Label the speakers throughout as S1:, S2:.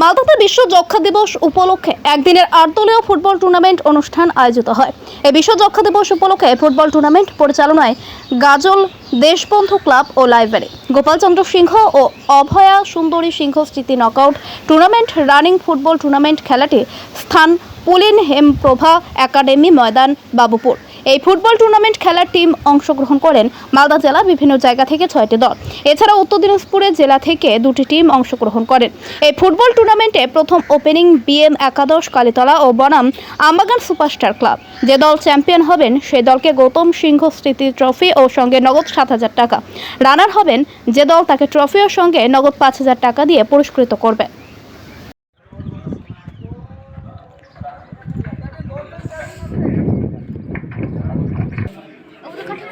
S1: মালদাতে বিশ্ব যক্ষা দিবস উপলক্ষে একদিনের আটদলীয় ফুটবল টুর্নামেন্ট অনুষ্ঠান আয়োজিত হয়। এই বিশ্ব যক্ষা দিবস উপলক্ষে ফুটবল টুর্নামেন্ট পরিচালনায় গাজল, দেশবন্ধু ক্লাব ও লাইব্রেরি, গোপালচন্দ্র সিংহ ও অভয়া সুন্দরী সিংহ স্মৃতি knockout, tournament running football tournament খেলাটি স্থান পুলিন হেমপ্রভা একাডেমি ময়দান, বাবুপুর। এই ফুটবল টুর্নামেন্ট খেলার টিম অংশগ্রহণ করেন মালদা জেলা বিভিন্ন জায়গা থেকে ছয়টি দল। এছাড়া উত্তর দিনাজপুরের জেলা থেকে দুটি টিম অংশগ্রহণ করেন। এই ফুটবল টুর্নামেন্টে প্রথম ওপেনিং বিএম একাদশ, কালীতলা ও বনাম আমবাগান সুপারস্টার ক্লাব। যে দল চ্যাম্পিয়ন হবেন সেই দলকে গৌতম সিংহ স্মৃতি ট্রফি ও সঙ্গে নগদ সাত হাজার টাকা। রানার হবেন, যে দল তাকে ট্রফি ও সঙ্গে নগদ পাঁচ হাজার টাকা দিয়ে পুরস্কৃত করবে।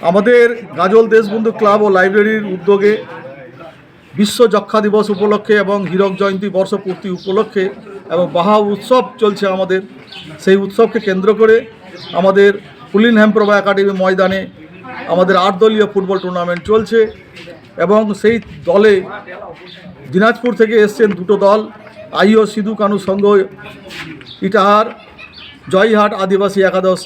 S2: আমাদের গাজল দেশবন্ধু ক্লাব ও লাইব্রেরির উদ্যোগে বিশ্ব যক্ষা দিবস উপলক্ষে এবং হীরক জয়ন্তী বর্ষপূর্তি উপলক্ষে এবং বাহা উৎসব চলছে আমাদের। সেই উৎসবকে কেন্দ্র করে আমাদের পুলিন হ্যামপ্রভা একাডেমি ময়দানে আমাদের আট দলীয় ফুটবল টুর্নামেন্ট চলছে এবং সেই দলে দিনাজপুর থেকে এসছেন দুটো দল আইও সিধু কানু সংঘ, ইটাহার, জয়হাট আদিবাসী একাদশ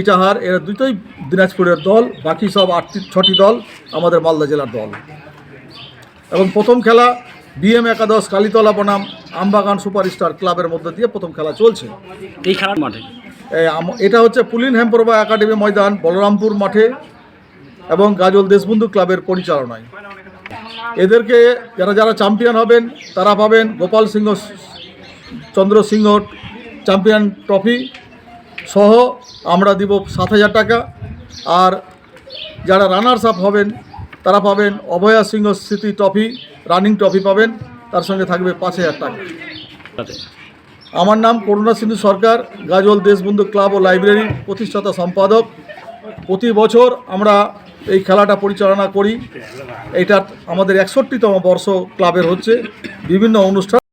S2: ইটাহার এরা দুটোই দিনাজপুরের দল বাকি সব আটটি ছটি দল আমাদের মালদা জেলার দল। এবং প্রথম খেলা বিএম একাদশ কালীতলা বনাম আমবাগান সুপারস্টার ক্লাবের মধ্যে দিয়ে প্রথম খেলা চলছে।
S3: এই খেলার মাঠে?
S2: এটা হচ্ছে পুলিন হেমপ্রভা একাডেমি ময়দান বলরামপুর মাঠে এবং গাজল দেশবন্ধু ক্লাবের পরিচালনায়। এদেরকে যারা যারা চ্যাম্পিয়ন হবেন তারা পাবেন গোপাল সিংহ চন্দ্র সিংহ চ্যাম্পিয়ন ট্রফি সহ আমরা দিব সাত হাজার টাকা। আর যারা রানার্স আপ হবেন, তারা পাবেন অভয়া সিংহ স্মৃতি ট্রফি রানিং ট্রফি পাবেন, তার সঙ্গে থাকবে পাঁচ হাজার টাকা। আমার নাম করুণা সিন্ধু সরকার, গাজল দেশবন্ধু ক্লাব ও লাইব্রেরির প্রতিষ্ঠাতা সম্পাদক। প্রতি বছর আমরা এই খেলাটা পরিচালনা করি। এইটা আমাদের একষট্টিতম বর্ষ ক্লাবের হচ্ছে। বিভিন্ন অনুষ্ঠান